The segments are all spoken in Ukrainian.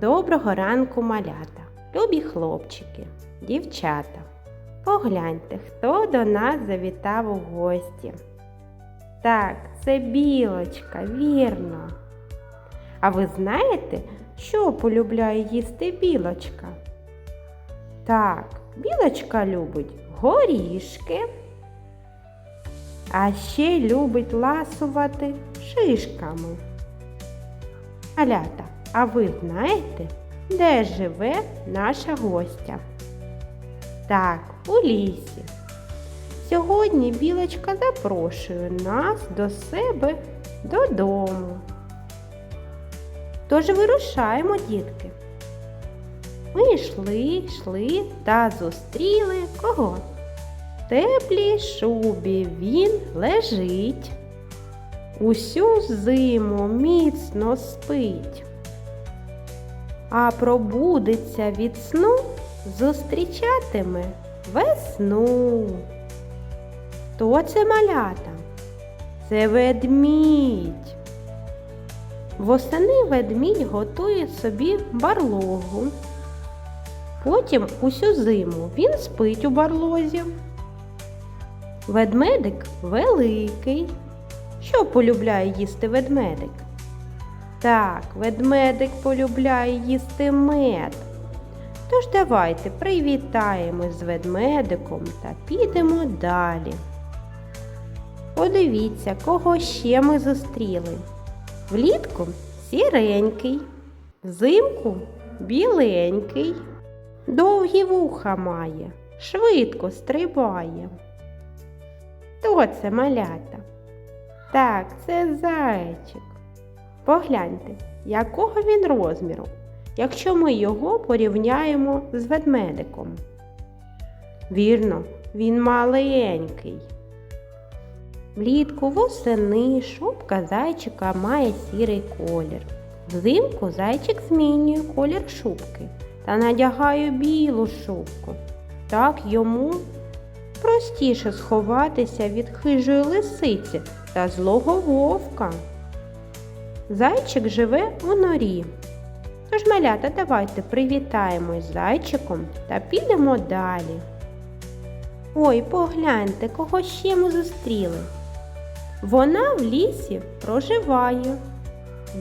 Доброго ранку, малята, любі хлопчики, дівчата. Погляньте, хто до нас завітав у гості. Так, це білочка, вірно. А ви знаєте, що полюбляє їсти білочка? Так, білочка любить горішки, а ще любить ласувати шишками. Малята, а ви знаєте, де живе наша гостя? Так, у лісі. Сьогодні білочка запрошує нас до себе додому. Тож вирушаємо, дітки. Ми йшли, йшли та зустріли кого? В теплій шубі він лежить. Усю зиму міцно спить, а пробудеться від сну, зустрічатиме весну. Хто це малята? Це ведмідь. Восени ведмідь готує собі барлогу. Потім усю зиму він спить у барлозі. Ведмедик великий. Що полюбляє їсти ведмедик? Так, ведмедик полюбляє їсти мед. Тож давайте привітаємось з ведмедиком та підемо далі. Подивіться, кого ще ми зустріли. Влітку сіренький, взимку біленький, довгі вуха має, швидко стрибає. Хто це малята? Так, це зайчик. Погляньте, якого він розміру, якщо ми його порівняємо з ведмедиком. Вірно, він маленький. Влітку восени шубка зайчика має сірий колір. Взимку зайчик змінює колір шубки та надягає білу шубку. Так йому простіше сховатися від хижої лисиці та злого вовка. Зайчик живе у норі. Тож, малята, давайте привітаємось зайчиком та підемо далі. Ой, погляньте, кого ще ми зустріли. Вона в лісі проживає,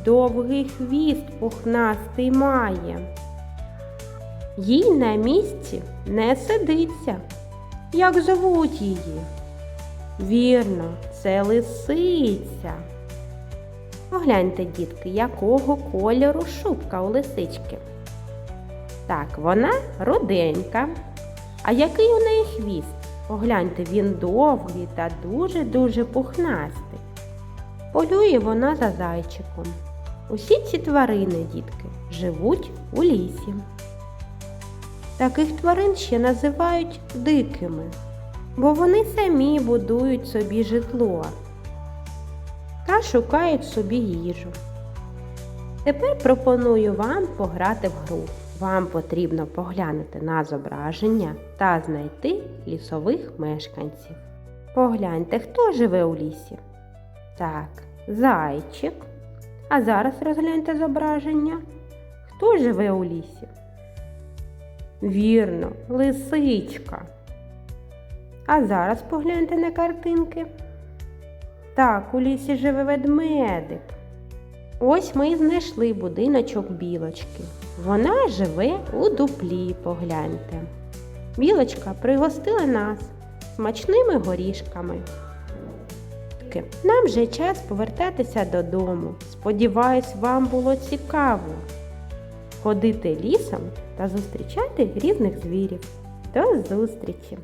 довгий хвіст пухнастий має. Їй на місці не сидиться. Як звуть її? Вірно, це лисиця. Погляньте, дітки, якого кольору шубка у лисички. Так, вона руденька. А який у неї хвіст? Погляньте, він довгий та дуже-дуже пухнастий. Полює вона за зайчиком. Усі ці тварини, дітки, живуть у лісі. Таких тварин ще називають дикими, бо вони самі будують собі житло та шукають собі їжу. Тепер пропоную вам пограти в гру. Вам потрібно поглянути на зображення та знайти лісових мешканців. Погляньте, хто живе у лісі. Так, зайчик. А зараз розгляньте зображення. Хто живе у лісі? Вірно, лисичка. А зараз погляньте на картинки. Так, у лісі живе ведмедик. Ось ми і знайшли будиночок білочки. Вона живе у дуплі, погляньте. Білочка пригостила нас смачними горішками. Нам вже час повертатися додому. Сподіваюсь, вам було цікаво ходити лісом та зустрічати різних звірів. До зустрічі!